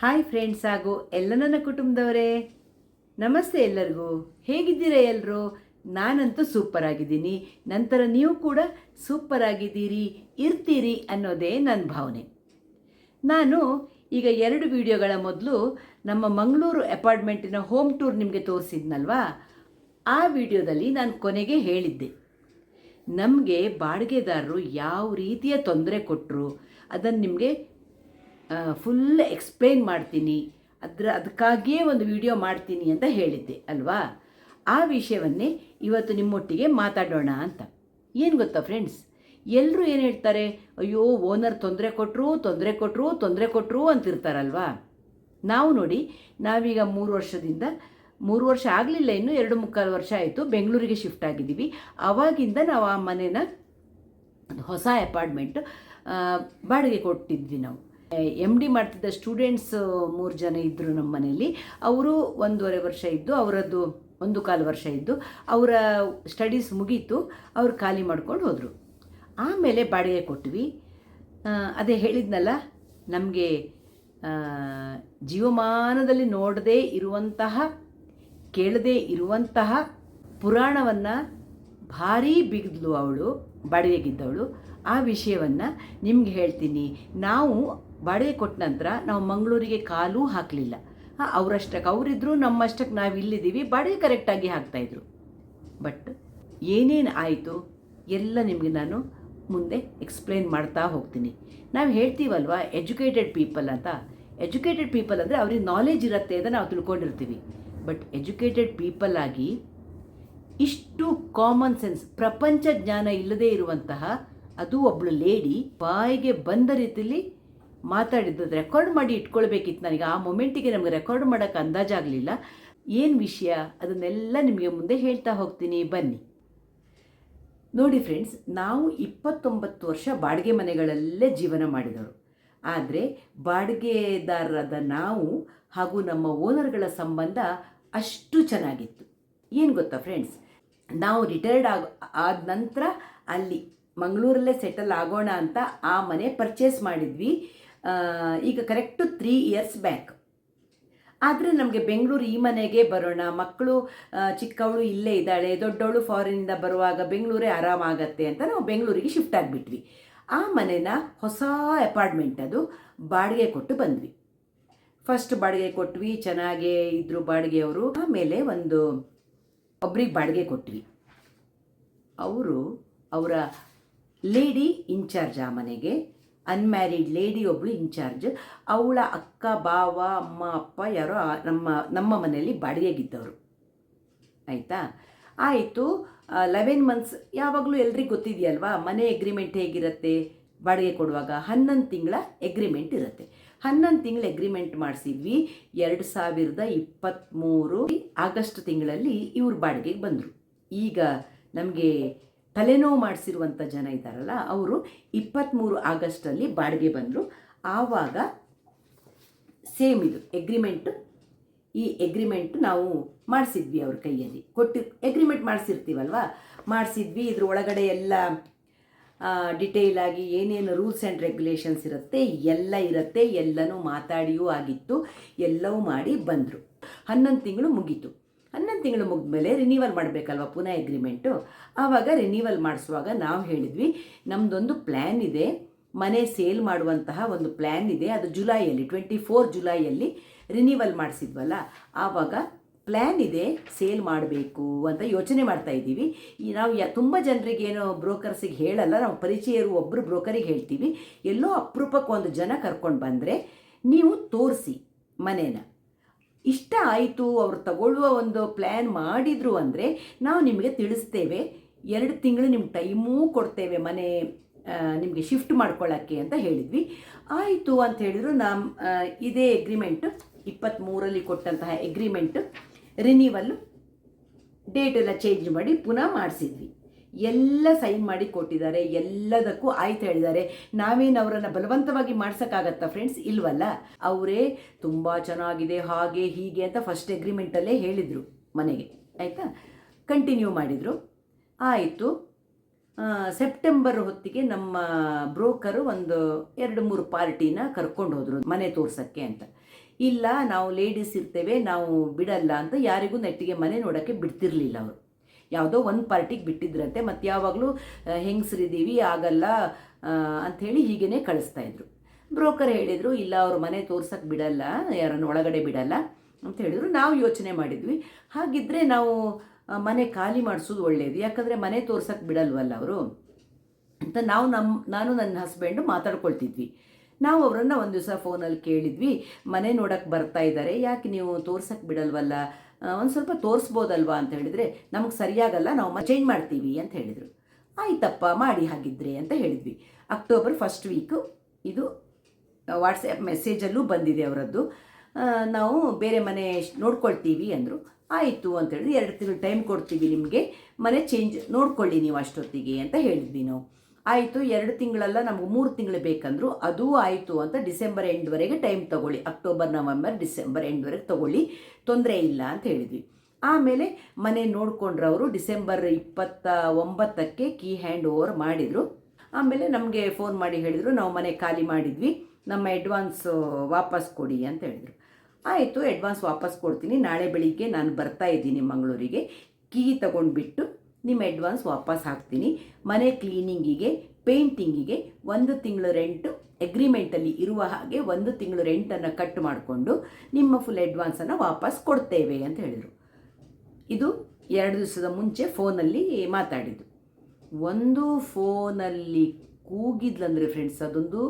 Hi friends ಹಾಗೂ ಎಲ್ಲ ನನ್ನ ಕುಟುಂಬದವರೇ. ನಮಸ್ತೆ ಎಲ್ಲರಿಗೂ. ಹೇಗಿದ್ದೀರಾ ಎಲ್ಲರೂ ನಾನಂತೂ ಸೂಪರ್ ಆಗಿದ್ದೀನಿ. ನಂತರ ನೀವು ಕೂಡ ಸೂಪರ್ ಆಗಿದ್ದೀರಿ, ಇರ್ತೀರಿ ಅನ್ನೋದೇ ನನ್ನ ಭಾವನೆ. ನಾನು ಈಗ ಎರಡು ವಿಡಿಯೋಗಳ ಮೊದಲು ನಮ್ಮ ಮಂಗಳೂರು ಅಪಾರ್ಟ್ಮೆಂಟಿನ ಹೋಮ್ ಟೂರ್ ನಿಮಗೆ ತೋರಿಸಿದ್ನಲ್ವಾ? ಆ ವಿಡಿಯೋದಲ್ಲಿ ನಾನು ಕೊನೆಗೆ ಹೇಳಿದ್ದೆ. ನಮಗೆ ಬಾಡಿಗೆದಾರರು ಯಾವ ರೀತಿಯ ತೊಂದರೆ ಕೊಟ್ಟರು ಅದನ್ನು ನಿಮಗೆ ಫುಲ್ ಎಕ್ಸ್ಪ್ಲೇನ್ ಮಾಡ್ತೀನಿ. ಅದರ ಅದಕ್ಕಾಗಿಯೇ ಒಂದು ವಿಡಿಯೋ ಮಾಡ್ತೀನಿ ಅಂತ ಹೇಳಿದ್ದೆ, ಅಲ್ವಾ? ಆ ವಿಷಯವನ್ನೇ ಇವತ್ತು ನಿಮ್ಮೊಟ್ಟಿಗೆ ಮಾತಾಡೋಣ ಅಂತ. ಏನು ಗೊತ್ತಾ ಫ್ರೆಂಡ್ಸ್ ಎಲ್ಲರೂ ಏನು ಹೇಳ್ತಾರೆ? ಅಯ್ಯೋ ಓನರ್ ತೊಂದರೆ ಕೊಟ್ಟರು ತೊಂದರೆ ಕೊಟ್ಟರು ತೊಂದರೆ ಕೊಟ್ಟರು ಅಂತಿರ್ತಾರಲ್ವಾ? ನಾವು ನೋಡಿ, ನಾವೀಗ ಮೂರು ವರ್ಷದಿಂದ, ಮೂರು ವರ್ಷ ಆಗಲಿಲ್ಲ ಇನ್ನು, ಎರಡು ಮುಕ್ಕಾಲು ವರ್ಷ ಆಯಿತು, ಬೆಂಗಳೂರಿಗೆ ಶಿಫ್ಟ್ ಆಗಿದ್ದೀವಿ. ಆವಾಗಿಂದ ನಾವು ಆ ಮನೇನ ಹೊಸ ಅಪಾರ್ಟ್ಮೆಂಟ್ ಬಾಡಿಗೆ ಕೊಟ್ಟಿದ್ವಿ ನಾವು. ಎಂ ಡಿ ಮಾಡ್ತಿದ್ದ ಸ್ಟೂಡೆಂಟ್ಸ್ ಮೂರು ಜನ ಇದ್ದರು ನಮ್ಮ ಮನೆಯಲ್ಲಿ ಅವರು ಒಂದೂವರೆ ವರ್ಷ ಇದ್ದು, ಅವರದ್ದು ಒಂದು ಕಾಲು ವರ್ಷ ಇದ್ದು, ಅವರ ಸ್ಟಡೀಸ್ ಮುಗೀತು, ಅವ್ರು ಖಾಲಿ ಮಾಡ್ಕೊಂಡು ಹೋದರು. ಆಮೇಲೆ ಬಾಡಿಗೆ ಕೊಟ್ವಿ. ಅದೇ ಹೇಳಿದ್ನಲ್ಲ, ನಮಗೆ ಜೀವಮಾನದಲ್ಲಿ ನೋಡದೇ ಇರುವಂತಹ, ಕೇಳದೇ ಇರುವಂತಹ ಪುರಾಣವನ್ನು ಭಾರೀ ಬಿಗಿದ್ಲು ಅವಳು, ಬಾಡಿಗೆಗಿದ್ದವಳು. ಆ ವಿಷಯವನ್ನು ನಿಮ್ಗೆ ಹೇಳ್ತೀನಿ. ನಾವು ಬಾಡಿಗೆ ಕೊಟ್ಟ ನಂತರ ನಾವು ಮಂಗಳೂರಿಗೆ ಕಾಲೂ ಹಾಕಲಿಲ್ಲ. ಅವರಷ್ಟಕ್ಕೆ ಅವರಿದ್ದರು ನಮ್ಮಷ್ಟಕ್ಕೆ ನಾವು ಇಲ್ಲಿದ್ದೀವಿ, ಬಾಡಿಗೆ ಕರೆಕ್ಟಾಗಿ ಹಾಕ್ತಾಯಿದ್ರು ಬಟ್ ಏನೇನು ಆಯಿತು, ಎಲ್ಲ ನಿಮಗೆ ನಾನು ಮುಂದೆ ಎಕ್ಸ್ಪ್ಲೇನ್ ಮಾಡ್ತಾ ಹೋಗ್ತೀನಿ. ನಾವು ಹೇಳ್ತೀವಲ್ವ ಎಜುಕೇಟೆಡ್ ಪೀಪಲ್ ಅಂತ. ಎಜುಕೇಟೆಡ್ ಪೀಪಲ್ ಅಂದರೆ ಅವ್ರಿಗೆ ನಾಲೆಜ್ ಇರುತ್ತೆ ಅಂತ ನಾವು ತಿಳ್ಕೊಂಡಿರ್ತೀವಿ. ಬಟ್ ಎಜುಕೇಟೆಡ್ ಪೀಪಲ್ ಆಗಿ ಇಷ್ಟು ಕಾಮನ್ ಸೆನ್ಸ್ ಪ್ರಪಂಚ ಜ್ಞಾನ ಇಲ್ಲದೇ ಇರುವಂತಹ, ಅದು ಒಬ್ಬಳು ಲೇಡಿ ಬಾಯಿಗೆ ಬಂದ ರೀತಿಯಲ್ಲಿ ಮಾತಾಡಿದ್ದು ರೆಕಾರ್ಡ್ ಮಾಡಿ ಇಟ್ಕೊಳ್ಬೇಕಿತ್ತು ನನಗೆ. ಆ ಮೊಮೆಂಟಿಗೆ ನಮಗೆ ರೆಕಾರ್ಡ್ ಮಾಡೋಕ್ಕೆ ಅಂದಾಜಾಗಲಿಲ್ಲ ಏನು ವಿಷಯ? ಅದನ್ನೆಲ್ಲ ನಿಮಗೆ ಮುಂದೆ ಹೇಳ್ತಾ ಹೋಗ್ತೀನಿ. ಬನ್ನಿ. ನೋಡಿ ಫ್ರೆಂಡ್ಸ್ ನಾವು ಇಪ್ಪತ್ತೊಂಬತ್ತು ವರ್ಷ ಬಾಡಿಗೆ ಮನೆಗಳಲ್ಲೇ ಜೀವನ ಮಾಡಿದವರು. ಆದರೆ ಬಾಡಿಗೆದಾರರಾದ ನಾವು ಹಾಗೂ ನಮ್ಮ ಓನರ್ಗಳ ಸಂಬಂಧ ಅಷ್ಟು ಚೆನ್ನಾಗಿತ್ತು. ಏನು ಗೊತ್ತಾ ಫ್ರೆಂಡ್ಸ್ ನಾವು ರಿಟೈರ್ಡ್ ಆಗ, ಆದ ನಂತರ ಅಲ್ಲಿ ಮಂಗಳೂರಲ್ಲೇ ಸೆಟಲ್ ಆಗೋಣ ಅಂತ ಆ ಮನೆ ಪರ್ಚೇಸ್ ಮಾಡಿದ್ವಿ. ಈಗ ಕರೆಕ್ಟು ತ್ರೀ ಇಯರ್ಸ್ ಬ್ಯಾಕ್ ಆದರೆ ನಮಗೆ ಬೆಂಗಳೂರು ಈ ಮನೆಗೆ ಬರೋಣ. ಮಕ್ಕಳು ಚಿಕ್ಕವಳು ಇಲ್ಲೇ ಇದ್ದಾಳೆ. ದೊಡ್ಡವಳು ಫಾರಿನಿಂದ ಬರುವಾಗ ಬೆಂಗಳೂರೇ ಆರಾಮಾಗತ್ತೆ ಅಂತ ನಾವು ಬೆಂಗಳೂರಿಗೆ ಶಿಫ್ಟ್ ಆಗಿಬಿಟ್ವಿ. ಆ ಮನೆನ ಹೊಸ ಅಪಾರ್ಟ್ಮೆಂಟ್ ಅದು ಬಾಡಿಗೆ ಕೊಟ್ಟು ಬಂದ್ವಿ. ಫಸ್ಟ್ ಬಾಡಿಗೆ ಕೊಟ್ವಿ, ಚೆನ್ನಾಗೇ ಇದ್ರು ಬಾಡಿಗೆಯವರು. ಆಮೇಲೆ ಒಂದು ಒಬ್ರಿಗೆ ಬಾಡಿಗೆ ಕೊಟ್ವಿ. ಅವರು ಅವರ ಲೇಡಿ ಇನ್ಚಾರ್ಜ್ ಆ ಮನೆಗೆ ಅನ್ಮ್ಯಾರಿಡ್ ಲೇಡಿ ಒಬ್ಬಳು ಇನ್ಚಾರ್ಜ್ ಅವಳ ಅಕ್ಕ ಬಾವ ಅಮ್ಮ, ಅಪ್ಪ ಯಾರೋ ನಮ್ಮ ನಮ್ಮ ಮನೆಯಲ್ಲಿ ಬಾಡಿಗೆಗಿದ್ದವರು. ಆಯಿತಾ? ಆಯಿತು ಲೆವೆನ್ ಮಂತ್ಸ್ ಯಾವಾಗಲೂ ಎಲ್ರಿಗೂ ಗೊತ್ತಿದೆಯಲ್ವಾ, ಮನೆ ಎಗ್ರಿಮೆಂಟ್ ಹೇಗಿರುತ್ತೆ? ಬಾಡಿಗೆ ಕೊಡುವಾಗ ಹನ್ನೊಂದು ತಿಂಗಳ ಎಗ್ರಿಮೆಂಟ್ ಇರುತ್ತೆ. ಹನ್ನೊಂದು ತಿಂಗಳ ಎಗ್ರಿಮೆಂಟ್ ಮಾಡಿಸಿದ್ವಿ, ಎರಡು ಸಾವಿರದ ಇಪ್ಪತ್ತ್ಮೂರು ಆಗಸ್ಟ್ ತಿಂಗಳಲ್ಲಿ ಇವರು ಬಾಡಿಗೆಗೆ ಬಂದರು. ಈಗ ನಮಗೆ ತಲೆನೋವು ಮಾಡಿಸಿರುವಂಥ ಜನ ಇದ್ದಾರಲ್ಲ, ಅವರು ಇಪ್ಪತ್ತ್ಮೂರು ಆಗಸ್ಟಲ್ಲಿ ಬಾಡಿಗೆ ಬಂದರು. ಆವಾಗ ಸೇಮ್ ಇದು ಎಗ್ರಿಮೆಂಟು ಈ ಎಗ್ರಿಮೆಂಟ್ ನಾವು ಮಾಡಿಸಿದ್ವಿ ಅವ್ರ ಕೈಯಲ್ಲಿ. ಕೊಟ್ಟು ಎಗ್ರಿಮೆಂಟ್ ಮಾಡಿಸಿರ್ತೀವಲ್ವಾ? ಮಾಡಿಸಿದ್ವಿ, ಇದ್ರ ಒಳಗಡೆ ಎಲ್ಲ ಡಿಟೇಲ್ ಆಗಿ ಏನೇನು ರೂಲ್ಸ್ ಆ್ಯಂಡ್ ರೆಗ್ಯುಲೇಷನ್ಸ್ ಇರುತ್ತೆ, ಎಲ್ಲ ಇರುತ್ತೆ, ಎಲ್ಲನೂ ಮಾತಾಡಿಯೂ ಆಗಿತ್ತು, ಎಲ್ಲವೂ ಮಾಡಿ ಬಂದರು. ಹನ್ನೊಂದು ತಿಂಗಳು ಮುಗೀತು. ಹನ್ನೊಂದು ತಿಂಗಳು ಮುಗಿದ್ಮೇಲೆ ರಿನ್ಯೂವಲ್ ಮಾಡಬೇಕಲ್ವ ಪುನಃ ಎಗ್ರಿಮೆಂಟು ಆವಾಗ ರಿನೀವಲ್ ಮಾಡಿಸುವಾಗ ನಾವು ಹೇಳಿದ್ವಿ ನಮ್ಮದೊಂದು ಪ್ಲ್ಯಾನ್ ಇದೆ, ಮನೆ ಸೇಲ್ ಮಾಡುವಂತಹ ಒಂದು ಪ್ಲ್ಯಾನ್ ಇದೆ, ಅದು ಜುಲೈಯಲ್ಲಿ ಟ್ವೆಂಟಿ ಫೋರ್ ಜುಲೈಯಲ್ಲಿ ರಿನೀವಲ್ ಮಾಡಿಸಿದ್ವಲ್ಲ, ಆವಾಗ ಪ್ಲ್ಯಾನ್ ಇದೆ ಸೇಲ್ ಮಾಡಬೇಕು ಅಂತ ಯೋಚನೆ ಮಾಡ್ತಾ ಇದ್ದೀವಿ. ಈ ನಾವು ಯಾ, ತುಂಬ ಜನರಿಗೆ ಏನೋ ಬ್ರೋಕರ್ಸಿಗೆ ಹೇಳಲ್ಲ, ನಾವು ಪರಿಚಯ ಇರುವ ಒಬ್ಬರು ಬ್ರೋಕರಿಗೆ ಹೇಳ್ತೀವಿ, ಎಲ್ಲೋ ಅಪರೂಪಕ್ಕೆ ಒಂದು ಜನ ಕರ್ಕೊಂಡು ಬಂದರೆ ನೀವು ತೋರಿಸಿ ಮನೇನ. ಇಷ್ಟ ಆಯಿತು ಅವ್ರು ತಗೊಳ್ಳುವ ಒಂದು ಪ್ಲ್ಯಾನ್ ಮಾಡಿದರು ಅಂದರೆ ನಾವು ನಿಮಗೆ ತಿಳಿಸ್ತೇವೆ. ಎರಡು ತಿಂಗಳು ನಿಮ್ಗೆ ಟೈಮೂ ಕೊಡ್ತೇವೆ ಮನೆ ನಿಮಗೆ ಶಿಫ್ಟ್ ಮಾಡ್ಕೊಳ್ಳೋಕ್ಕೆ ಅಂತ ಹೇಳಿದ್ವಿ. ಆಯಿತು ಅಂತ ಹೇಳಿದ್ರು. ನಮ್ಮ ಇದೇ ಎಗ್ರಿಮೆಂಟ್ ಇಪ್ಪತ್ತ್ಮೂರಲ್ಲಿ ಕೊಟ್ಟಂತಹ ಎಗ್ರಿಮೆಂಟ್ ರಿನೀವಲ್ ಡೇಟ್ ಎಲ್ಲ ಚೇಂಜ್ ಮಾಡಿ ಪುನಃ ಮಾಡಿಸಿದ್ವಿ. ಎಲ್ಲ ಸೈನ್ ಮಾಡಿ ಕೊಟ್ಟಿದ್ದಾರೆ, ಎಲ್ಲದಕ್ಕೂ ಆಯ್ತು ಹೇಳಿದ್ದಾರೆ. ನಾವೇನು ಅವರನ್ನು ಬಲವಂತವಾಗಿ ಮಾಡ್ಸೋಕ್ಕಾಗತ್ತಾ ಫ್ರೆಂಡ್ಸ್ ಇಲ್ವಲ್ಲ? ಅವರೇ ತುಂಬ ಚೆನ್ನಾಗಿದೆ, ಹಾಗೆ, ಹೀಗೆ ಅಂತ ಫಸ್ಟ್ ಎಗ್ರಿಮೆಂಟಲ್ಲೇ ಹೇಳಿದರು ಮನೆಗೆ. ಆಯಿತಾ? ಕಂಟಿನ್ಯೂ ಮಾಡಿದರು. ಆಯಿತು. ಸೆಪ್ಟೆಂಬರ್ ಹೊತ್ತಿಗೆ ನಮ್ಮ ಬ್ರೋಕರು ಒಂದು ಎರಡು ಮೂರು ಪಾರ್ಟಿನ ಕರ್ಕೊಂಡು ಹೋದ್ರು, ಮನೆ ತೋರ್ಸಕ್ಕೆ ಅಂತ. ಇಲ್ಲ, ನಾವು ಲೇಡೀಸ್ ಇರ್ತೇವೆ, ನಾವು ಬಿಡಲ್ಲ ಅಂತ ಯಾರಿಗೂ ನೆಟ್ಟಿಗೆ ಮನೆ ನೋಡೋಕ್ಕೆ ಬಿಡ್ತಿರ್ಲಿಲ್ಲ ಅವರು. ಯಾವುದೋ ಒಂದು ಪಾರ್ಟಿಗೆ ಬಿಟ್ಟಿದ್ರಂತೆ ಮತ್ತು ಯಾವಾಗಲೂ ಹೆಂಗಸರಿದ್ದೀವಿ ಆಗಲ್ಲ ಅಂಥೇಳಿ ಹೀಗೇ ಕಳಿಸ್ತಾ ಇದ್ರು. ಬ್ರೋಕರ್ ಹೇಳಿದರು, ಇಲ್ಲ ಅವರು ಮನೆ ತೋರ್ಸಕ್ಕೆ ಬಿಡಲ್ಲ, ಯಾರನ್ನು ಒಳಗಡೆ ಬಿಡಲ್ಲ ಅಂತ ಹೇಳಿದ್ರು. ನಾವು ಯೋಚನೆ ಮಾಡಿದ್ವಿ. ಹಾಗಿದ್ದರೆ ನಾವು ಮನೆ ಖಾಲಿ ಮಾಡಿಸೋದು ಒಳ್ಳೆಯದು ಯಾಕಂದರೆ ಮನೆ ತೋರ್ಸಕ್ಕೆ ಬಿಡಲ್ವಲ್ಲ ಅವರು? ಅಂತ ನಾವು ನಮ್ಮ ನಾನು ನನ್ನ ಹಸ್ಬೆಂಡು ಮಾತಾಡ್ಕೊಳ್ತಿದ್ವಿ. ನಾವು ಅವರನ್ನು ಒಂದು ದಿವಸ ಫೋನಲ್ಲಿ ಕೇಳಿದ್ವಿ. ಮನೆ ನೋಡಕ್ಕೆ ಬರ್ತಾ ಇದ್ದಾರೆ ಯಾಕೆ ನೀವು ತೋರ್ಸಕ್ಕೆ ಬಿಡಲ್ವಲ್ಲ? ಒಂದು ಸ್ವಲ್ಪ ತೋರಿಸ್ಬೋದಲ್ವಾ ಅಂತ ಹೇಳಿದರೆ, ನಮಗೆ ಸರಿಯಾಗಲ್ಲ, ನಾವು ಚೇಂಜ್ ಮಾಡ್ತೀವಿ ಅಂತ ಹೇಳಿದರು. ಆಯ್ತಪ್ಪ, ಮಾಡಿ ಹಾಗಿದ್ರೆ ಅಂತ ಹೇಳಿದ್ವಿ. ಅಕ್ಟೋಬರ್ ಫಸ್ಟ್ ವೀಕು ಇದು ವಾಟ್ಸಪ್ ಮೆಸೇಜಲ್ಲೂ ಬಂದಿದೆ ಅವರದ್ದು. ನಾವು ಬೇರೆ ಮನೆ ನೋಡ್ಕೊಳ್ತೀವಿ ಅಂದರು. ಆಯಿತು ಅಂತ ಹೇಳಿದ್ರು, ಎರಡು ತಿಂಗಳು ಟೈಮ್ ಕೊಡ್ತೀವಿ ನಿಮಗೆ, ಮನೆ ಚೇಂಜ್ ನೋಡ್ಕೊಳ್ಳಿ ನೀವು ಅಷ್ಟೊತ್ತಿಗೆ ಅಂತ ಹೇಳಿದ್ವಿ ನಾವು. ಆಯಿತು, ಎರಡು ತಿಂಗಳಲ್ಲ ನಮ್ಗೆ ಮೂರು ತಿಂಗಳು ಬೇಕಂದ್ರು ಅದೂ ಆಯಿತು ಅಂತ ಡಿಸೆಂಬರ್ ಎಂಡ್ವರೆಗೆ ಟೈಮ್ ತಗೊಳ್ಳಿ. ಅಕ್ಟೋಬರ್, ನವೆಂಬರ್, ಡಿಸೆಂಬರ್ ಎಂಡ್ವರೆಗೆ ತಗೊಳ್ಳಿ. ತೊಂದರೆ ಇಲ್ಲ ಅಂತ ಹೇಳಿದ್ವಿ. ಆಮೇಲೆ ಮನೆ ನೋಡ್ಕೊಂಡ್ರವರು ಡಿಸೆಂಬರ್ ಇಪ್ಪತ್ತ ಒಂಬತ್ತಕ್ಕೆ ಕೀ ಹ್ಯಾಂಡ್ ಓವರ್ ಮಾಡಿದರು. ಆಮೇಲೆ ನಮಗೆ ಫೋನ್ ಮಾಡಿ ಹೇಳಿದರು, ನಾವು ಮನೆ ಖಾಲಿ ಮಾಡಿದ್ವಿ. ನಮ್ಮ ಅಡ್ವಾನ್ಸ್ ವಾಪಸ್ ಕೊಡಿ ಅಂತ ಹೇಳಿದರು. ಆಯಿತು, ಅಡ್ವಾನ್ಸ್ ವಾಪಸ್ ಕೊಡ್ತೀನಿ. ನಾಳೆ ಬೆಳಿಗ್ಗೆ ನಾನು ಬರ್ತಾ ಇದ್ದೀನಿ ಮಂಗಳೂರಿಗೆ. ಕೀ ತಗೊಂಡ್ಬಿಟ್ಟು ನಿಮ್ಮ ಅಡ್ವಾನ್ಸ್ ವಾಪಸ್ ಹಾಕ್ತೀನಿ. ಮನೆ ಕ್ಲೀನಿಂಗಿಗೆ ಪೇಂಟಿಂಗಿಗೆ ಒಂದು ತಿಂಗಳು ರೆಂಟು ಅಗ್ರಿಮೆಂಟಲ್ಲಿ ಇರುವ ಹಾಗೆ ಒಂದು ತಿಂಗಳು ರೆಂಟನ್ನು ಕಟ್ ಮಾಡಿಕೊಂಡು ನಿಮ್ಮ ಫುಲ್ ಅಡ್ವಾನ್ಸನ್ನು ವಾಪಸ್ ಕೊಡ್ತೇವೆ ಅಂತ ಹೇಳಿದರು. ಇದು ಎರಡು ದಿವಸದ ಮುಂಚೆ ಫೋನಲ್ಲಿ ಮಾತಾಡಿದ್ದು. ಒಂದು ಫೋನಲ್ಲಿ ಕೂಗಿದ್ಲಂದರೆ ಫ್ರೆಂಡ್ಸ್ ಅದೊಂದು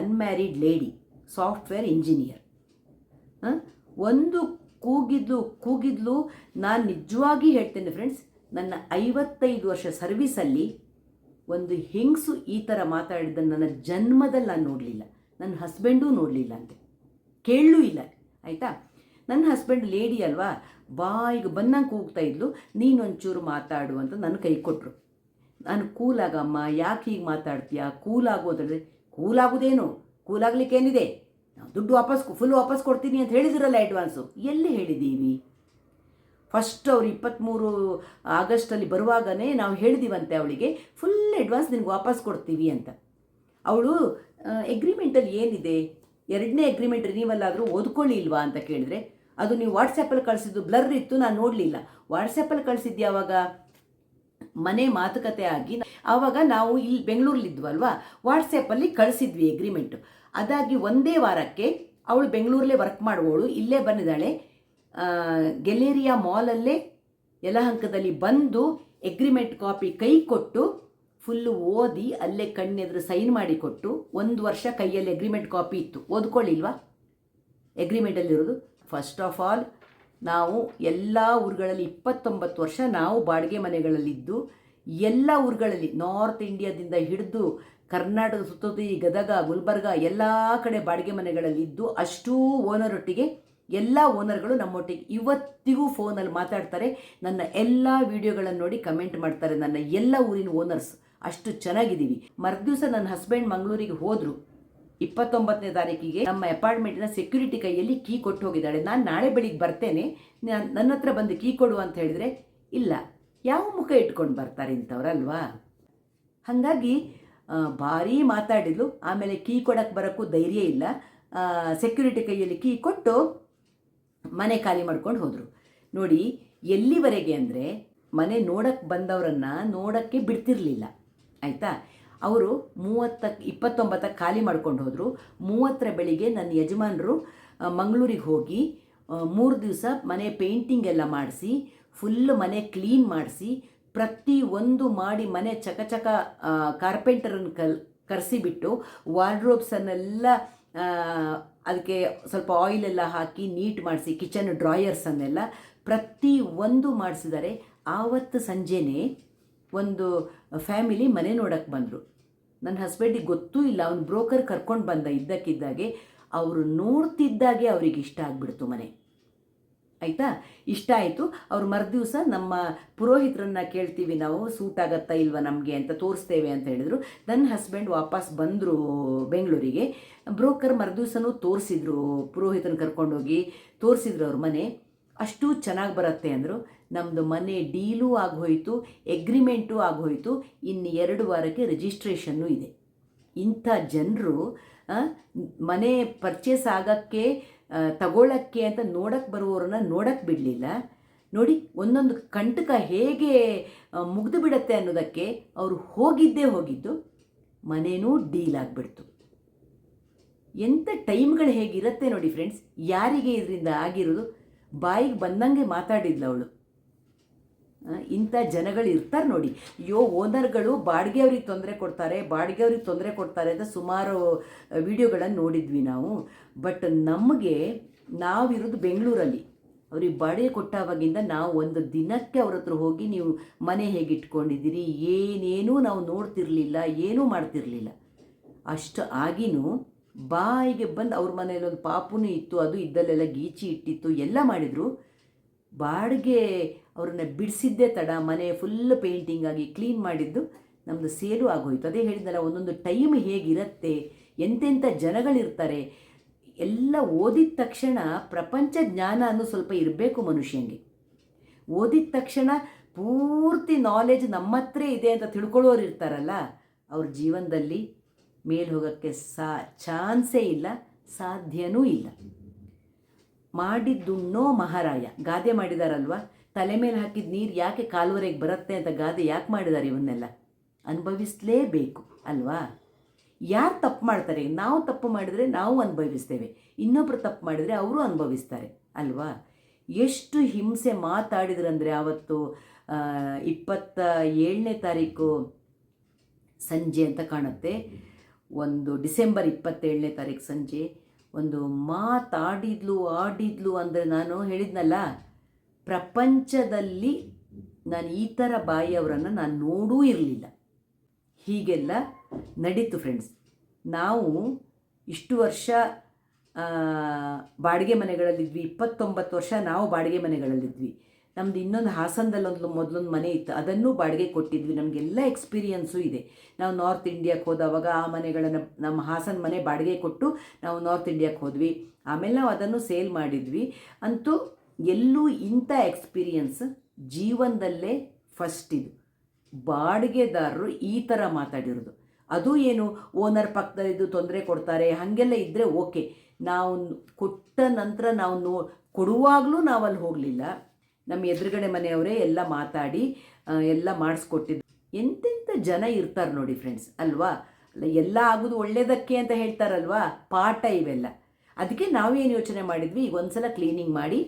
ಅನ್ಮ್ಯಾರಿಡ್ ಲೇಡಿ ಸಾಫ್ಟ್ವೇರ್ ಇಂಜಿನಿಯರ್ ಒಂದು ಕೂಗಿದ್ಲು ಕೂಗಿದ್ಲು, ನಾನು ನಿಜವಾಗಿ ಹೇಳ್ತೇನೆ ಫ್ರೆಂಡ್ಸ್ ನನ್ನ ಐವತ್ತೈದು ವರ್ಷ ಸರ್ವೀಸಲ್ಲಿ ಒಂದು ಹೆಂಗಸು ಈ ಥರ ಮಾತಾಡಿದ್ದನ್ನು ನನ್ನ ಜನ್ಮದಲ್ಲಿ ನಾನು ನೋಡಲಿಲ್ಲ. ನನ್ನ ಹಸ್ಬೆಂಡೂ ನೋಡಲಿಲ್ಲ ಅಂತೆ. ಕೇಳಲೂ ಇಲ್ಲ. ಆಯಿತಾ? ನನ್ನ ಹಸ್ಬೆಂಡ್ ಲೇಡಿ ಅಲ್ವಾ? ಬಾಯಿಗೆ ಬಂದಂಗೆ ಕೂಗ್ತಾ ಇದ್ಲು. ನೀನೊಂಚೂರು ಮಾತಾಡು ಅಂತ ನನ್ನ ಕೈ ಕೊಟ್ಟರು ನಾನು ಕೂಲಾಗಮ್ಮ ಯಾಕೆ ಹೀಗೆ ಮಾತಾಡ್ತೀಯಾ? ಕೂಲಾಗು ಅಂತ ಹೇಳಿದ್ರೆ ಕೂಲಾಗೋದೇನು? ಕೂಲಾಗ್ಲಿಕ್ಕೆ ಏನಿದೆ? ನಾವು ದುಡ್ಡು ವಾಪಸ್ ಫುಲ್ ವಾಪಸ್ ಕೊಡ್ತೀನಿ ಅಂತ ಹೇಳಿದಿರಲ್ಲ ಅಡ್ವಾನ್ಸು ಎಲ್ಲಿ ಹೇಳಿದ್ದೀವಿ? ಫಸ್ಟ್ ಅವ್ರು ಇಪ್ಪತ್ತ್ಮೂರು ಆಗಸ್ಟಲ್ಲಿ ಬರುವಾಗನೇ ನಾವು ಹೇಳಿದೀವಂತೆ ಅವಳಿಗೆ, ಫುಲ್ ಅಡ್ವಾನ್ಸ್ ನಿನಗೆ ವಾಪಸ್ ಕೊಡ್ತೀವಿ ಅಂತ. ಅವಳು ಎಗ್ರಿಮೆಂಟಲ್ಲಿ ಏನಿದೆ? ಎರಡನೇ ಅಗ್ರಿಮೆಂಟ್ ನೀವಲ್ಲಾದರೂ ಓದ್ಕೊಳ್ಳಿ ಇಲ್ವಾ? ಅಂತ ಕೇಳಿದ್ರೆ, ಅದು ನೀವು ವಾಟ್ಸಪ್ಪಲ್ಲಿ ಕಳಿಸಿದ್ದು ಬ್ಲರ್ ಇತ್ತು, ನಾನು ನೋಡಲಿಲ್ಲ. ವಾಟ್ಸಪ್ಪಲ್ಲಿ ಕಳಿಸಿದ್ದು ಯಾವಾಗ ಮನೆ ಮಾತುಕತೆ ಆಗಿ ಆವಾಗ ನಾವು ಇಲ್ಲಿ ಬೆಂಗಳೂರಲ್ಲಿದ್ವಲ್ವಾ? ವಾಟ್ಸಪ್ಪಲ್ಲಿ ಕಳಿಸಿದ್ವಿ ಎಗ್ರಿಮೆಂಟು ಅದಾಗಿ ಒಂದೇ ವಾರಕ್ಕೆ ಅವಳು ಬೆಂಗಳೂರಲ್ಲೇ ವರ್ಕ್ ಮಾಡುವವಳು, ಇಲ್ಲೇ ಬಂದಿದ್ದಾಳೆ. ಗೆಲೇರಿಯಾ ಮಾಲಲ್ಲೇ ಯಲಹಂಕದಲ್ಲಿ ಬಂದು ಎಗ್ರಿಮೆಂಟ್ ಕಾಪಿ ಕೈ ಕೊಟ್ಟು ಫುಲ್ಲು ಓದಿ ಅಲ್ಲೇ ಕಣ್ಣೆದುರು ಸೈನ್ ಮಾಡಿಕೊಟ್ಟು ಒಂದು ವರ್ಷ ಕೈಯಲ್ಲಿ ಎಗ್ರಿಮೆಂಟ್ ಕಾಪಿ ಇತ್ತು. ಓದ್ಕೊಳ್ಳಿಲ್ವಾ? ಎಗ್ರಿಮೆಂಟಲ್ಲಿರೋದು ಫಸ್ಟ್ ಆಫ್ ಆಲ್ ನಾವು ಎಲ್ಲ ಊರುಗಳಲ್ಲಿ ಇಪ್ಪತ್ತೊಂಬತ್ತು ವರ್ಷ ನಾವು ಬಾಡಿಗೆ ಮನೆಗಳಲ್ಲಿದ್ದು, ಎಲ್ಲ ಊರುಗಳಲ್ಲಿ ನಾರ್ತ್ ಇಂಡಿಯಾದಿಂದ ಹಿಡಿದು ಕರ್ನಾಟಕ ಈ ಗದಗ, ಗುಲ್ಬರ್ಗ ಎಲ್ಲ ಕಡೆ ಬಾಡಿಗೆ ಮನೆಗಳಲ್ಲಿದ್ದು ಅಷ್ಟೂ ಓನರೊಟ್ಟಿಗೆ ಎಲ್ಲ ಓನರ್ಗಳು ನಮ್ಮೊಟ್ಟಿಗೆ ಇವತ್ತಿಗೂ ಫೋನಲ್ಲಿ ಮಾತಾಡ್ತಾರೆ. ನನ್ನ ಎಲ್ಲ ವಿಡಿಯೋಗಳನ್ನು ನೋಡಿ ಕಮೆಂಟ್ ಮಾಡ್ತಾರೆ. ನನ್ನ ಎಲ್ಲ ಊರಿನ ಓನರ್ಸ್ ಅಷ್ಟು ಚೆನ್ನಾಗಿದ್ದೀವಿ. ಮರ್ದಿವಸ ನನ್ನ ಹಸ್ಬೆಂಡ್ ಮಂಗಳೂರಿಗೆ ಹೋದರು. ಇಪ್ಪತ್ತೊಂಬತ್ತನೇ ತಾರೀಕಿಗೆ ನಮ್ಮ ಅಪಾರ್ಟ್ಮೆಂಟಿನ ಸೆಕ್ಯೂರಿಟಿ ಕೈಯಲ್ಲಿ ಕೀ ಕೊಟ್ಟು ಹೋಗಿದ್ದಾಳೆ. ನಾನು ನಾಳೆ ಬೆಳಿಗ್ಗೆ ಬರ್ತೇನೆ. ನಾನ್- ನನ್ನ ಹತ್ರ ಬಂದು ಕೀ ಕೊಡು ಅಂತ ಹೇಳಿದರೆ, ಇಲ್ಲ, ಯಾವ ಮುಖ ಇಟ್ಕೊಂಡು ಬರ್ತಾರೆ ಇಂಥವ್ರಲ್ವಾ ಹಾಗಾಗಿ ಭಾರೀ ಮಾತಾಡಿದ್ಲು. ಆಮೇಲೆ ಕೀ ಕೊಡಕ್ಕೆ ಬರೋಕ್ಕೂ ಧೈರ್ಯ ಇಲ್ಲ. ಸೆಕ್ಯೂರಿಟಿ ಕೈಯಲ್ಲಿ ಕೀ ಕೊಟ್ಟು ಮನೆ ಖಾಲಿ ಮಾಡ್ಕೊಂಡು ಹೋದರು. ನೋಡಿ, ಎಲ್ಲಿವರೆಗೆ ಅಂದರೆ ಮನೆ ನೋಡಕ್ಕೆ ಬಂದವರನ್ನು ನೋಡೋಕ್ಕೆ ಬಿಡ್ತಿರ್ಲಿಲ್ಲ. ಆಯಿತಾ? ಅವರು ಮೂವತ್ತಕ್ಕೆ ಇಪ್ಪತ್ತೊಂಬತ್ತಕ್ಕೆ ಖಾಲಿ ಮಾಡ್ಕೊಂಡು ಹೋದರು. ಮೂವತ್ತರ ಬೆಳಿಗ್ಗೆ ನನ್ನ ಯಜಮಾನರು ಮಂಗಳೂರಿಗೆ ಹೋಗಿ ಮೂರು ದಿವಸ ಮನೆ ಪೇಂಟಿಂಗ್ ಎಲ್ಲ ಮಾಡಿಸಿ, ಫುಲ್ ಮನೆ ಕ್ಲೀನ್ ಮಾಡಿಸಿ, ಪ್ರತಿ ಒಂದು ಮಾಡಿ ಮನೆ ಚಕಚಕ ಕಾರ್ಪೆಂಟರನ್ನು ಕಲ್, ಕರೆಸಿಬಿಟ್ಟು, ವಾರ್ಡ್ರೋಬ್ಸನ್ನೆಲ್ಲ ಅದಕ್ಕೆ ಸ್ವಲ್ಪ ಆಯಿಲ್ ಎಲ್ಲ ಹಾಕಿ ನೀಟ್ ಮಾಡಿಸಿ, ಕಿಚನ್ ಡ್ರಾಯರ್ಸನ್ನೆಲ್ಲ ಪ್ರತಿ ಒಂದು ಮಾಡಿಸಿದರೆ ಆವತ್ತು ಸಂಜೆನೇ ಒಂದು ಫ್ಯಾಮಿಲಿ ಮನೆ ನೋಡಕ್ಕೆ ಬಂದರು. ನನ್ನ ಹಸ್ಬೆಂಡಿಗೆ ಗೊತ್ತೂ ಇಲ್ಲ, ಅವ್ನು ಬ್ರೋಕರ್ ಕರ್ಕೊಂಡು ಬಂದ ಇದ್ದಕ್ಕಿದ್ದಾಗೆ, ಅವರು ನೋಡ್ತಿದ್ದಾಗೆ ಅವ್ರಿಗೆ ಇಷ್ಟ ಆಗಿಬಿಡ್ತು ಮನೆ. ಆಯಿತಾ? ಇಷ್ಟ ಆಯಿತು. ಅವ್ರು ಮರುದಿವಸ ನಮ್ಮ ಪುರೋಹಿತರನ್ನ ಕೇಳ್ತೀವಿ ನಾವು, ಸೂಟ್ ಆಗತ್ತಾ ಇಲ್ವಾ ನಮಗೆ ಅಂತ ತೋರಿಸ್ತೇವೆ ಅಂತ ಹೇಳಿದರು. ನನ್ನ ಹಸ್ಬೆಂಡ್ ವಾಪಸ್ ಬಂದರು ಬೆಂಗಳೂರಿಗೆ. ಬ್ರೋಕರ್ ಮರುದಿವಸನೂ ತೋರಿಸಿದ್ರು ಪುರೋಹಿತನ ಕರ್ಕೊಂಡೋಗಿ ತೋರಿಸಿದ್ರು ಅವ್ರ ಮನೆ. ಅಷ್ಟು ಚೆನ್ನಾಗಿ ಬರುತ್ತೆ ಅಂದರು. ನಮ್ಮದು ಮನೆ ಡೀಲೂ ಆಗೋಯ್ತು ಎಗ್ರಿಮೆಂಟೂ ಆಗೋಯ್ತು ಇನ್ನು ಎರಡು ವಾರಕ್ಕೆ ರಿಜಿಸ್ಟ್ರೇಷನ್ನು ಇದೆ. ಇಂಥ ಜನರು ಮನೆ ಪರ್ಚೇಸ್ ಆಗೋಕ್ಕೆ ತಗೊಳ್ಳೋಕ್ಕೆ ಅಂತ ನೋಡಕ್ಕೆ ಬರುವವ್ರನ್ನ ನೋಡಕ್ಕೆ ಬಿಡಲಿಲ್ಲ. ನೋಡಿ, ಒಂದೊಂದು ಕಂಟಕ ಹೇಗೆ ಮುಗ್ದು ಬಿಡತ್ತೆ ಅನ್ನೋದಕ್ಕೆ ಅವರು ಹೋಗಿದ್ದೇ ಹೋಗಿದ್ದು, ಮನೇನೂ ಡೀಲ್ ಆಗಿಬಿಡ್ತು. ಎಂಥ ಟೈಮ್ಗಳು ಹೇಗಿರುತ್ತೆ ನೋಡಿ ಫ್ರೆಂಡ್ಸ್, ಯಾರಿಗೆ ಇದರಿಂದ ಆಗಿರೋದು, ಬಾಯಿಗೆ ಬಂದಂಗೆ ಮಾತಾಡಿದ್ಲು ಅವಳು. ಇಂಥ ಜನಗಳು ಇರ್ತಾರೆ ನೋಡಿ. ಅಯ್ಯೋ, ಓನರ್ಗಳು ಬಾಡಿಗೆ ಅವ್ರಿಗೆ ತೊಂದರೆ ಕೊಡ್ತಾರೆ, ಬಾಡಿಗೆ ಅವ್ರಿಗೆ ತೊಂದರೆ ಕೊಡ್ತಾರೆ ಅಂತ ಸುಮಾರು ವಿಡಿಯೋಗಳನ್ನು ನೋಡಿದ್ವಿ ನಾವು. ಬಟ್ ನಮಗೆ ನಾವಿರೋದು ಬೆಂಗಳೂರಲ್ಲಿ. ಅವ್ರಿಗೆ ಬಾಡಿಗೆ ಕೊಟ್ಟಾವಾಗಿಂದ ನಾವು ಒಂದು ದಿನಕ್ಕೆ ಅವ್ರ ಹತ್ರ ಹೋಗಿ ನೀವು ಮನೆ ಹೇಗಿಟ್ಕೊಂಡಿದ್ದೀರಿ ಏನೇನೂ ನಾವು ನೋಡ್ತಿರ್ಲಿಲ್ಲ, ಏನೂ ಮಾಡ್ತಿರ್ಲಿಲ್ಲ. ಅಷ್ಟು ಆಗಿನೂ ಬಾಯಿಗೆ ಬಂದು ಅವ್ರ ಮನೇಲಿ ಒಂದು ಪಾಪುನೂ ಇತ್ತು, ಅದು ಇದ್ದಲ್ಲೆಲ್ಲ ಗೀಚಿ ಇಟ್ಟಿತ್ತು, ಎಲ್ಲ ಮಾಡಿದರು. ಬಾಡಿಗೆ ಅವ್ರನ್ನ ಬಿಡಿಸಿದ್ದೇ ತಡ, ಮನೆ ಫುಲ್ ಪೇಂಟಿಂಗ್ ಆಗಿ ಕ್ಲೀನ್ ಮಾಡಿದ್ದು ನಮ್ಮದು ಸೇಲು ಆಗೋಯ್ತು. ಅದೇ ಹೇಳಿದ್ನಲ್ಲ, ಒಂದೊಂದು ಟೈಮ್ ಹೇಗಿರುತ್ತೆ ಎಂತೆಂಥ ಜನಗಳಿರ್ತಾರೆ, ಎಲ್ಲ ಓದಿದ ತಕ್ಷಣ ಪ್ರಪಂಚ ಜ್ಞಾನ ಅನ್ನೋ ಸ್ವಲ್ಪ ಇರಬೇಕು ಮನುಷ್ಯನಿಗೆ ಓದಿದ ತಕ್ಷಣ ಪೂರ್ತಿ ನಾಲೆಜ್ ನಮ್ಮ ಹತ್ರ ಇದೆ ಅಂತ ತಿಳ್ಕೊಳ್ಳೋರು ಇರ್ತಾರಲ್ಲ, ಅವ್ರ ಜೀವನದಲ್ಲಿ ಮೇಲೆ ಹೋಗೋಕ್ಕೆ ಸಾ ಚಾನ್ಸೇ ಇಲ್ಲ, ಸಾಧ್ಯನೂ ಇಲ್ಲ. ಮಾಡಿದ್ದುಣ್ಣೋ ಮಹಾರಾಯ. ಗಾದೆ ಮಾಡಿದಾರಲ್ವಾ? ತಲೆ ಮೇಲೆ ಹಾಕಿದ ನೀರು ಯಾಕೆ ಕಾಲುವರೆಗೆ ಬರುತ್ತೆ ಅಂತ ಗಾದೆ ಯಾಕೆ ಮಾಡಿದ್ದಾರೆ ಇವನ್ನೆಲ್ಲ? ಅನುಭವಿಸಲೇಬೇಕು, ಅಲ್ವಾ? ಯಾರು ತಪ್ಪು ಮಾಡ್ತಾರೆ? ನಾವು ತಪ್ಪು ಮಾಡಿದರೆ ನಾವು ಅನುಭವಿಸ್ತೇವೆ. ಇನ್ನೊಬ್ಬರು ತಪ್ಪು ಮಾಡಿದರೆ ಅವರು ಅನುಭವಿಸ್ತಾರೆ, ಅಲ್ವಾ? ಎಷ್ಟು ಹಿಂಸೆ ಮಾತಾಡಿದ್ರಂದರೆ ಆವತ್ತು ಇಪ್ಪತ್ತ ಏಳನೇ ತಾರೀಕು ಸಂಜೆ ಅಂತ ಕಾಣುತ್ತೆ. ಒಂದು ಡಿಸೆಂಬರ್ ಇಪ್ಪತ್ತೇಳನೇ ತಾರೀಕು ಸಂಜೆ. ಒಂದು ಮಾತಾಡಿದ್ಲು, ಆಡಿದ್ಲು ಅಂದರೆ ನಾನು ಹೇಳಿದ್ನಲ್ಲ, ಪ್ರಪಂಚದಲ್ಲಿ ನಾನು ಈ ಥರ ಬಾಯಿಯವರನ್ನು ನಾನು ನೋಡೂ ಇರಲಿಲ್ಲ. ಹೀಗೆಲ್ಲ ನಡೀತು ಫ್ರೆಂಡ್ಸ್ ನಾವು ಇಷ್ಟು ವರ್ಷ ಬಾಡಿಗೆ ಮನೆಗಳಲ್ಲಿದ್ವಿ, ಇಪ್ಪತ್ತೊಂಬತ್ತು ವರ್ಷ ನಾವು ಬಾಡಿಗೆ ಮನೆಗಳಲ್ಲಿದ್ವಿ. ನಮ್ದು ಇನ್ನೊಂದು ಹಾಸನದಲ್ಲಿ ಒಂದು ಮೊದಲೊಂದು ಮನೆ ಇತ್ತು. ಅದನ್ನು ಬಾಡಿಗೆ ಕೊಟ್ಟಿದ್ವಿ. ನಮಗೆಲ್ಲ ಎಕ್ಸ್ಪೀರಿಯನ್ಸು ಇದೆ. ನಾವು ನಾರ್ತ್ ಇಂಡಿಯಾಕ್ಕೆ ಹೋದವಾಗ ಆ ಮನೆಗಳನ್ನು ನಮ್ಮ ಹಾಸನ ಮನೆ ಬಾಡಿಗೆ ಕೊಟ್ಟು ನಾವು ನಾರ್ತ್ ಇಂಡಿಯಾಕ್ಕೆ ಹೋದ್ವಿ. ಆಮೇಲೆ ನಾವು ಅದನ್ನು ಸೇಲ್ ಮಾಡಿದ್ವಿ. ಅಂತೂ ಎಲ್ಲೂ ಇಂಥ ಎಕ್ಸ್ಪೀರಿಯನ್ಸ್ ಜೀವನದಲ್ಲೇ ಫಸ್ಟ್ ಇದು. ಬಾಡಿಗೆದಾರರು ಈ ಥರ ಮಾತಾಡಿರೋದು. ಅದು ಏನು? ಓನರ್ ಪಕ್ಕದಲ್ಲಿದ್ದು ತೊಂದರೆ ಕೊಡ್ತಾರೆ. ಹಾಗೆಲ್ಲ ಇದ್ದರೆ ಓಕೆ ನಾವು ಕೊಟ್ಟ ನಂತರ ನಾವು ನೋ ಕೊಡುವಾಗಲೂ ನಾವಲ್ಲಿ ಹೋಗಲಿಲ್ಲ. ನಮ್ಮ ಎದುರುಗಡೆ ಮನೆಯವರೇ ಎಲ್ಲ ಮಾತಾಡಿ ಎಲ್ಲ ಮಾಡಿಸ್ಕೊಟ್ಟಿದ್ದು. ಎಂತೆಂಥ ಜನ ಇರ್ತಾರೆ ನೋಡಿ ಫ್ರೆಂಡ್ಸ್ ಅಲ್ವಾ? ಎಲ್ಲ ಆಗೋದು ಒಳ್ಳೇದಕ್ಕೆ ಅಂತ ಹೇಳ್ತಾರಲ್ವಾ? ಪಾಠ ಇವೆಲ್ಲ. ಅದಕ್ಕೆ ನಾವೇನು ಯೋಚನೆ ಮಾಡಿದ್ವಿ? ಈಗ ಒಂದ್ಸಲ ಕ್ಲೀನಿಂಗ್ ಮಾಡಿ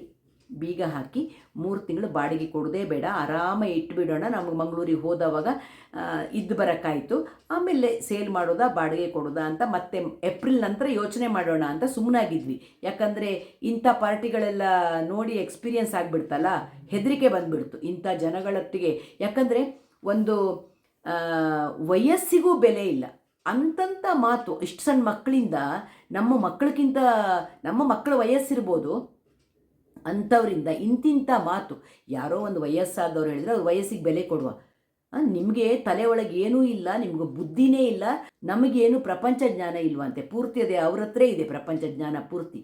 ಬೀಗ ಹಾಕಿ ಮೂರು ತಿಂಗಳು ಬಾಡಿಗೆ ಕೊಡೋದೇ ಬೇಡ ಆರಾಮ ಇಟ್ಬಿಡೋಣ. ನಮಗೆ ಮಂಗಳೂರಿಗೆ ಹೋದವಾಗ ಇದ್ದು ಬರೋಕ್ಕಾಯಿತು. ಆಮೇಲೆ ಸೇಲ್ ಮಾಡೋದಾ, ಬಾಡಿಗೆ ಕೊಡೋದಾ ಅಂತ ಮತ್ತೆ ಏಪ್ರಿಲ್ ನಂತರ ಯೋಚನೆ ಮಾಡೋಣ ಅಂತ ಸುಮ್ಮನಾಗಿದ್ವಿ ಯಾಕಂದರೆ ಇಂಥ ಪಾರ್ಟಿಗಳೆಲ್ಲ ನೋಡಿ ಎಕ್ಸ್ಪೀರಿಯನ್ಸ್ ಆಗಿಬಿಡ್ತಲ್ಲ, ಹೆದರಿಕೆ ಬಂದುಬಿಡ್ತು ಇಂಥ ಜನಗಳೊಟ್ಟಿಗೆ. ಯಾಕಂದರೆ ಒಂದು ವಯಸ್ಸಿಗೂ ಬೆಲೆ ಇಲ್ಲ. ಅಂತಂಥ ಮಾತು, ಇಷ್ಟು ಸಣ್ಣ ಮಕ್ಕಳಿಂದ ನಮ್ಮ ಮಕ್ಕಳಿಗಿಂತ, ನಮ್ಮ ಮಕ್ಕಳ ವಯಸ್ಸಿರ್ಬೋದು ಅಂಥವರಿಂದ ಇಂತಿಂಥ ಮಾತು. ಯಾರೋ ಒಂದು ವಯಸ್ಸಾದವ್ರು ಹೇಳಿದ್ರೆ ಅವ್ರ ವಯಸ್ಸಿಗೆ ಬೆಲೆ ಕೊಡುವ. ನಿಮಗೆ ತಲೆ ಒಳಗೆ ಏನೂ ಇಲ್ಲ, ನಿಮ್ಗೆ ಬುದ್ಧಿನೇ ಇಲ್ಲ, ನಮಗೇನು ಪ್ರಪಂಚ ಜ್ಞಾನ ಇಲ್ವಂತೆ. ಪೂರ್ತಿ ಅದೇ ಅವ್ರ ಹತ್ರ ಇದೆ ಪ್ರಪಂಚ ಜ್ಞಾನ ಪೂರ್ತಿ.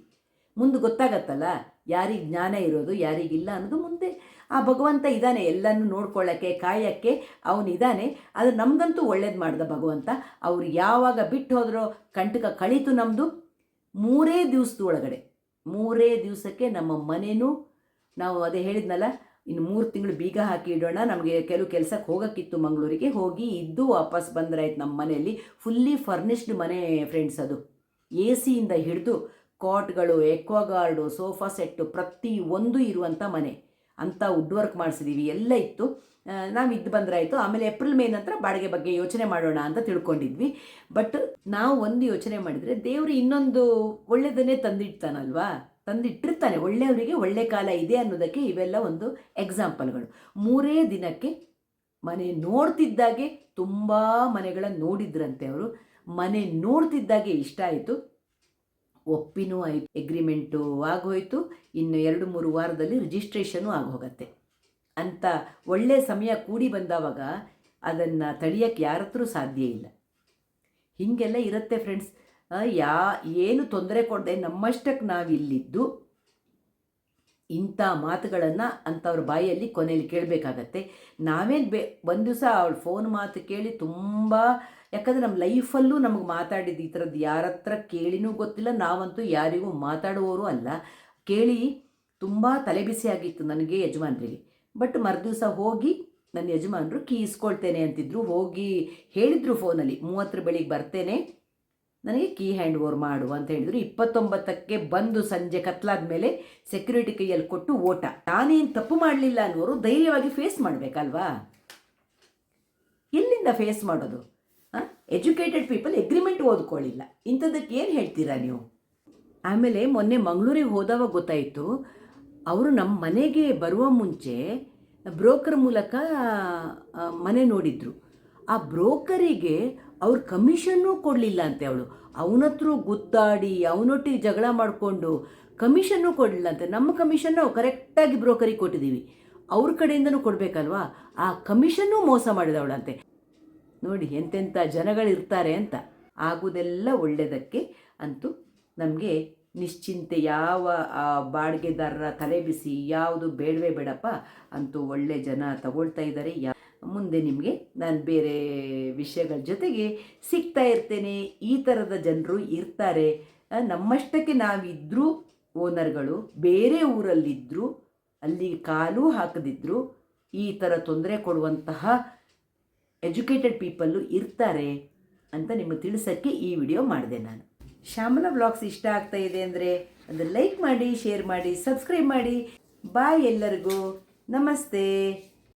ಮುಂದೆ ಗೊತ್ತಾಗತ್ತಲ್ಲ, ಯಾರಿಗೆ ಜ್ಞಾನ ಇರೋದು ಯಾರಿಗಿಲ್ಲ ಅನ್ನೋದು ಮುಂದೆ. ಆ ಭಗವಂತ ಇದ್ದಾನೆ ಎಲ್ಲನೂ ನೋಡ್ಕೊಳ್ಳೋಕ್ಕೆ, ಕಾಯೋಕ್ಕೆ ಅವನಿದ್ದಾನೆ ಅದು ನಮಗಂತೂ ಒಳ್ಳೇದು ಮಾಡ್ದ ಭಗವಂತ. ಅವ್ರು ಯಾವಾಗ ಬಿಟ್ಟು ಹೋದ್ರೋ, ಕಂಟಕ ಕಳೀತು ನಮ್ಮದು ಮೂರೇ ದಿವಸದ ಒಳಗಡೆ. ಮೂರೇ ದಿವಸಕ್ಕೆ ನಮ್ಮ ಮನೆಯೂ ನಾವು ಅದೇ ಹೇಳಿದ್ನಲ್ಲ, ಇನ್ನು ಮೂರು ತಿಂಗಳು ಬೀಗ ಹಾಕಿ ಇಡೋಣ, ನಮಗೆ ಕೆಲವು ಕೆಲಸಕ್ಕೆ ಹೋಗೋಕ್ಕಿತ್ತು ಮಂಗಳೂರಿಗೆ, ಹೋಗಿ ಇದ್ದು ವಾಪಸ್ ಬಂದ್ರಾಯ್ತು ನಮ್ಮ ಮನೆಯಲ್ಲಿ. ಫುಲ್ಲಿ ಫರ್ನಿಶ್ಡ್ ಮನೆ ಫ್ರೆಂಡ್ಸ್ ಅದು. ಎ ಸಿಯಿಂದ ಹಿಡಿದು ಕಾಟ್ಗಳು ಎಕ್ವಾಗಾರ್ಡು ಸೋಫಾ ಸೆಟ್ಟು ಪ್ರತಿ ಒಂದು ಇರುವಂಥ ಮನೆ. ಅಂಥ ವುಡ್ ವರ್ಕ್ ಮಾಡಿಸಿದ್ದೀವಿ ಎಲ್ಲ ಇತ್ತು. ನಾವು ಇದ್ದು ಬಂದ್ರಾಯಿತು. ಆಮೇಲೆ ಏಪ್ರಿಲ್ ಮೇ ನಂತರ ಬಾಡಿಗೆ ಬಗ್ಗೆ ಯೋಚನೆ ಮಾಡೋಣ ಅಂತ ತಿಳ್ಕೊಂಡಿದ್ವಿ. ಬಟ್ ನಾವು ಒಂದು ಯೋಚನೆ ಮಾಡಿದರೆ ದೇವರು ಇನ್ನೊಂದು ಒಳ್ಳೆಯದನ್ನೇ ತಂದಿಡ್ತಾನಲ್ವಾ? ತಂದಿಟ್ಟಿರ್ತಾನೆ. ಒಳ್ಳೆಯವರಿಗೆ ಒಳ್ಳೆ ಕಾಲ ಇದೆ ಅನ್ನೋದಕ್ಕೆ ಇವೆಲ್ಲ ಒಂದು ಎಕ್ಸಾಂಪಲ್ಗಳು. ಮೂರೇ ದಿನಕ್ಕೆ ಮನೆ ನೋಡ್ತಿದ್ದಾಗೆ ತುಂಬ ಮನೆಗಳನ್ನು ನೋಡಿದ್ರಂತೆ ಅವರು. ಮನೆ ನೋಡ್ತಿದ್ದಾಗೆ ಇಷ್ಟ ಆಯಿತು. ಒಪ್ಪಿನೂ ಆಯಿತು ಎಗ್ರಿಮೆಂಟು ಆಗೋಯ್ತು. ಇನ್ನು ಎರಡು ಮೂರು ವಾರದಲ್ಲಿ ರಿಜಿಸ್ಟ್ರೇಷನು ಆಗೋಗತ್ತೆ. ಅಂತ ಒಳ್ಳೆಯ ಸಮಯ ಕೂಡಿ ಬಂದವಾಗ ಅದನ್ನು ತಡೆಯೋಕ್ಕೆ ಯಾರತ್ರೂ ಸಾಧ್ಯ ಇಲ್ಲ. ಹೀಗೆಲ್ಲ ಇರುತ್ತೆ ಫ್ರೆಂಡ್ಸ್ ಯಾ, ಏನು ತೊಂದರೆ ಕೊಡದೆ ನಮ್ಮಷ್ಟಕ್ಕೆ ನಾವಿಲ್ಲಿದ್ದು, ಇಂಥ ಮಾತುಗಳನ್ನು ಅಂಥವ್ರ ಬಾಯಲ್ಲಿ ಕೊನೆಯಲ್ಲಿ ಕೇಳಬೇಕಾಗತ್ತೆ. ನಾವೇನು ಬೇ, ಒಂದು ದಿವಸ ಅವಳು ಫೋನ್ ಮಾತು ಕೇಳಿ ತುಂಬ ಯಾಕಂದರೆ ನಮ್ಮ ಲೈಫಲ್ಲೂ ನಮಗೆ ಮಾತಾಡಿದ್ದು ಈ ಥರದ್ದು ಯಾರ ಹತ್ರ ಕೇಳಿನೂ ಗೊತ್ತಿಲ್ಲ, ನಾವಂತೂ ಯಾರಿಗೂ ಮಾತಾಡುವವರು ಅಲ್ಲ. ಕೇಳಿ ತುಂಬ ತಲೆಬಿಸಿಯಾಗಿತ್ತು ನನಗೆ ಯಜಮಾನ್ರಿಗೆ. ಬಟ್ ಮರುದಿವಸ ಹೋಗಿ ನನ್ನ ಯಜಮಾನರು ಕೀ ಇಸ್ಕೊಳ್ತೇನೆ ಅಂತಿದ್ರು. ಹೋಗಿ ಹೇಳಿದರು ಫೋನಲ್ಲಿ, ಮೂವತ್ತರ ಬೆಳಿಗ್ಗೆ ಬರ್ತೇನೆ, ನನಗೆ ಕೀ ಹ್ಯಾಂಡ್ ಓವರ್ ಮಾಡು ಅಂತ ಹೇಳಿದ್ರು. ಇಪ್ಪತ್ತೊಂಬತ್ತಕ್ಕೆ ಬಂದು ಸಂಜೆ ಕತ್ಲಾದ ಮೇಲೆ ಸೆಕ್ಯೂರಿಟಿ ಕೈಯಲ್ಲಿ ಕೊಟ್ಟು ಓಟ. ನಾನೇನು ತಪ್ಪು ಮಾಡಲಿಲ್ಲ ಅನ್ನೋರು ಧೈರ್ಯವಾಗಿ ಫೇಸ್ ಮಾಡಬೇಕಲ್ವಾ? ಎಲ್ಲಿಂದ ಫೇಸ್ ಮಾಡೋದು? ಎಜುಕೇಟೆಡ್ ಪೀಪಲ್ ಎಗ್ರಿಮೆಂಟ್ ಓದ್ಕೊಳ್ಳಿಲ್ಲ. ಇಂಥದ್ದಕ್ಕೆ ಏನು ಹೇಳ್ತೀರಾ ನೀವು? ಆಮೇಲೆ ಮೊನ್ನೆ ಮಂಗಳೂರಿಗೆ ಹೋದಾಗ ಗೊತ್ತಾಯಿತು, ಅವರು ನಮ್ಮ ಮನೆಗೆ ಬರುವ ಮುಂಚೆ ಬ್ರೋಕರ್ ಮೂಲಕ ಮನೆ ನೋಡಿದ್ರು. ಆ ಬ್ರೋಕರಿಗೆ ಅವ್ರ ಕಮಿಷನ್ನೂ ಕೊಡಲಿಲ್ಲ ಅಂತೆ ಅವಳು. ಅವನತ್ರ ಗುದ್ದಾಡಿ, ಅವನೊಟ್ಟಿಗೆ ಜಗಳ ಮಾಡಿಕೊಂಡು ಕಮಿಷನ್ನು ಕೊಡಲಿಲ್ಲ ಅಂತೆ. ನಮ್ಮ ಕಮಿಷನ್ ನಾವು ಕರೆಕ್ಟಾಗಿ ಬ್ರೋಕರಿಗೆ ಕೊಟ್ಟಿದ್ದೀವಿ. ಅವ್ರ ಕಡೆಯಿಂದನೂ ಕೊಡಬೇಕಲ್ವಾ? ಆ ಕಮಿಷನ್ನು ಮೋಸ ಮಾಡಿದವಳಂತೆ. ನೋಡಿ ಎಂತೆಂಥ ಜನಗಳಿರ್ತಾರೆ ಅಂತ. ಆಗುವುದೆಲ್ಲ ಒಳ್ಳೆಯದಕ್ಕೆ ಅಂತೂ ನಮಗೆ ನಿಶ್ಚಿಂತೆ ಯಾವ ಬಾಡಿಗೆದಾರರ ತಲೆ ಬಿಸಿ ಯಾವುದು ಬೇಡವೇ ಬೇಡಪ್ಪ ಅಂತೂ ಒಳ್ಳೆ ಜನ ತಗೊಳ್ತಾ ಇದ್ದಾರೆ. ಯಾ, ಮುಂದೆ ನಿಮಗೆ ನಾನು ಬೇರೆ ವಿಷಯಗಳ ಜೊತೆಗೆ ಸಿಗ್ತಾ ಇರ್ತೇನೆ. ಈ ಥರದ ಜನರು ಇರ್ತಾರೆ. ನಮ್ಮಷ್ಟಕ್ಕೆ ನಾವಿದ್ದರೂ ಓನರ್ಗಳು, ಬೇರೆ ಊರಲ್ಲಿದ್ದರೂ ಅಲ್ಲಿ ಕಾಲು ಹಾಕದಿದ್ದರೂ ಈ ಥರ ತೊಂದರೆ ಕೊಡುವಂತಹ ಎಜುಕೇಟೆಡ್ ಪೀಪಲ್ಲು ಇರ್ತಾರೆ ಅಂತ ನಿಮಗೆ ತಿಳಿಸೋಕ್ಕೆ ಈ ವಿಡಿಯೋ ಮಾಡಿದೆ ನಾನು. ಶ್ಯಾಮಲ ಬ್ಲಾಗ್ಸ್ ಇಷ್ಟ ಆಗ್ತಾ ಇದೆ ಅಂದರೆ ಅದು ಲೈಕ್ ಮಾಡಿ ಶೇರ್ ಮಾಡಿ ಸಬ್ಸ್ಕ್ರೈಬ್ ಮಾಡಿ. ಬಾಯ್ ಎಲ್ಲರಿಗೂ. ನಮಸ್ತೆ.